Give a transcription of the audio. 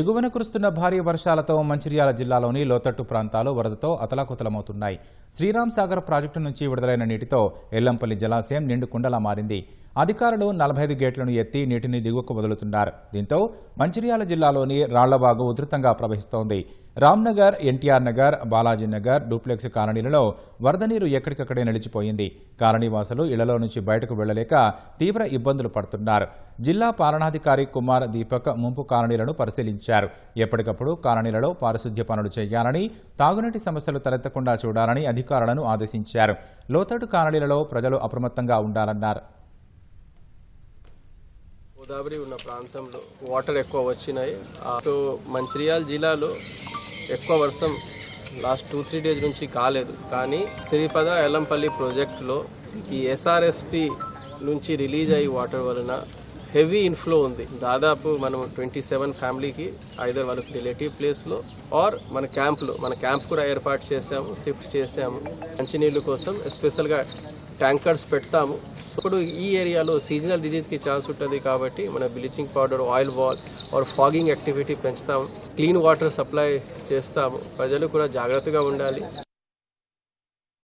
ఎగువన కురుస్తున్న భారీ వర్షాలతో మంచిర్యాల జిల్లాలోని లోతట్టు ప్రాంతాలు వరదతో అతలాకుతలమవుతున్నాయి. శ్రీరామ్ సాగర్ ప్రాజెక్టు నుంచి విడుదలైన నీటితో ఎల్లంపల్లి జలాశయం నిండు కుండలా మారింది. అధికారులు నలభై ఐదు గేట్లను ఎత్తి నీటిని దిగువకు వదులుతున్నారు. దీంతో మంచిర్యాల జిల్లాలోని రాళ్ళబాగు ఉధృతంగా ప్రవహిస్తోంది. రామ్నగర్ ఎన్టీఆర్ నగర్ బాలాజీ నగర్ డూప్లెక్స్ కాలనీలలో వరద నీరు ఎక్కడికక్కడే నిలిచిపోయింది. కాలనీవాసులు ఇళ్ళలో నుంచి బయటకు వెళ్ళలేక తీవ్ర ఇబ్బందులు పడుతున్నారు. జిల్లా పాలనాధికారి కుమార్ దీపక్ ముంపు కాలనీలను పరిశీలించారు. ఎప్పటికప్పుడు కాలనీలలో పారిశుద్ధ్య పనులు చేయాలని తాగునీటి సమస్యలు తలెత్తకుండా చూడాలని అధికారులను ఆదేశించారు. లోతట్టు కాలనీలలో ప్రజలు అప్రమత్తంగా ఉండాలన్నారు. గోదావరి ఉన్న ప్రాంతంలో వాటర్ ఎక్కువ వచ్చినాయి. సో మంచిర్యాల జిల్లాలో ఎక్కువ వర్షం లాస్ట్ టూ త్రీ డేస్ నుంచి కాలేదు. కానీ సిరిపద ఎల్లంపల్లి ప్రాజెక్టులో ఈ ఎస్ఆర్ఎస్పి నుంచి రిలీజ్ అయ్యి వాటర్ వలన హెవీ ఇన్ఫ్లో ఉంది. దాదాపు మనం ట్వంటీ సెవెన్ ఫ్యామిలీకి ఐదర్ వాళ్ళకి రిలేటివ్ ప్లేస్లో ఆర్ మన క్యాంప్లో మన క్యాంప్ కూడా ఏర్పాటు చేసాము షిఫ్ట్ చేసాము మంచినీళ్ళ కోసం ఎస్పెషల్గా ట్యాంకర్స్ పెడతాము. ఇప్పుడు ఈ ఏరియాలో సీజనల్ డిజీజ్కి ఛాన్స్ ఉంటుంది కాబట్టి మన bleaching powder oil wall or fogging activity పెంచుతాము. క్లీన్ వాటర్ సప్లై చేస్తాము. ప్రజలు కూడా జాగ్రత్తగా ఉండాలి.